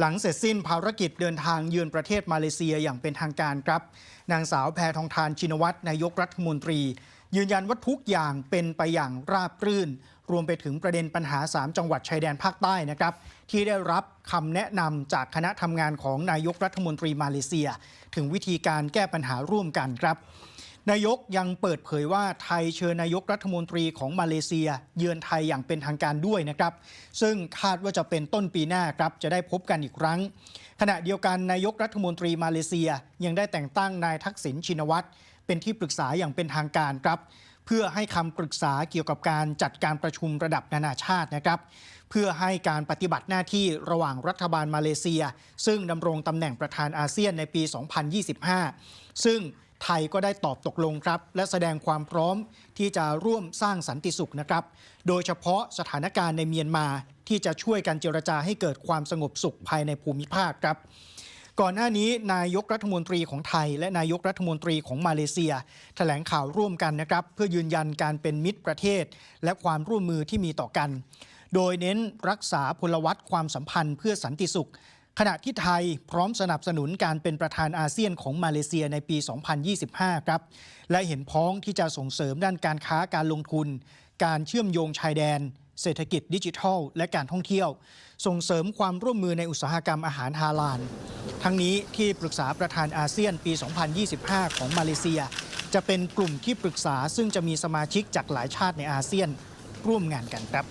หลังเสร็จสิ้นภารกิจเดินทางเยือนประเทศมาเลเซียอย่างเป็นทางการครับ นางสาวแพทองทานชินวัตรนายกรัฐมนตรี ยืนยันว่าทุกอย่างเป็นไปอย่างราบรื่น รวมไปถึงประเด็นปัญหา 3 จังหวัดชายแดนภาคใต้นะครับ ที่ได้รับคำแนะนำจากคณะทำงานของนายกรัฐมนตรีมาเลเซีย ถึงวิธีการแก้ปัญหาร่วมกันครับ นายกยังเปิดเผยว่าไทยเชิญนายกรัฐมนตรีของมาเลเซีย เยือนไทยอย่างเป็นทางการด้วยนะครับ ซึ่งคาดว่าจะเป็นต้นปีหน้าครับจะได้พบกันอีกครั้ง ขณะเดียวกันนายกรัฐมนตรีมาเลเซีย ยังได้แต่งตั้งนายทักษิณชินวัตรเป็นที่ปรึกษาอย่างเป็นทางการครับ เพื่อให้คำปรึกษาเกี่ยวกับการจัดการประชุมระดับนานาชาตินะครับเพื่อให้การปฏิบัติหน้าที่ระหว่างรัฐบาลมาเลเซีย ซึ่งดำรงตำแหน่งประธานอาเซียนในปี 2025 ซึ่ง ไทยก็ได้ตอบตกลงครับ และแสดงความพร้อมที่จะร่วมสร้างสันติสุขนะครับ โดยเฉพาะสถานการณ์ในเมียนมาที่จะช่วยกันเจรจาให้เกิดความสงบสุขภายในภูมิภาคครับ ก่อนหน้านี้นายกรัฐมนตรีของไทย และนายกรัฐมนตรีของมาเลเซีย แถลงข่าวร่วมกันนะครับ เพื่อยืนยันการเป็นมิตรประเทศ และความร่วมมือที่มีต่อกัน โดยเน้นรักษาพลวัตความสัมพันธ์เพื่อสันติสุข ขณะที่ไทยพร้อมสนับสนุนการเป็นประธานอาเซียนของมาเลเซียในปี 2025 ครับ และเห็นพ้องที่จะส่งเสริมด้านการค้าการลงทุน การเชื่อมโยงชายแดน เศรษฐกิจดิจิทัล และการท่องเที่ยว ส่งเสริมความร่วมมือในอุตสาหกรรมอาหารฮาลาล ทั้งนี้ที่ปรึกษาประธานอาเซียนปี 2025 ของมาเลเซีย จะเป็นกลุ่มที่ปรึกษาซึ่งจะมีสมาชิกจากหลายชาติในอาเซียนร่วมงานกันครับ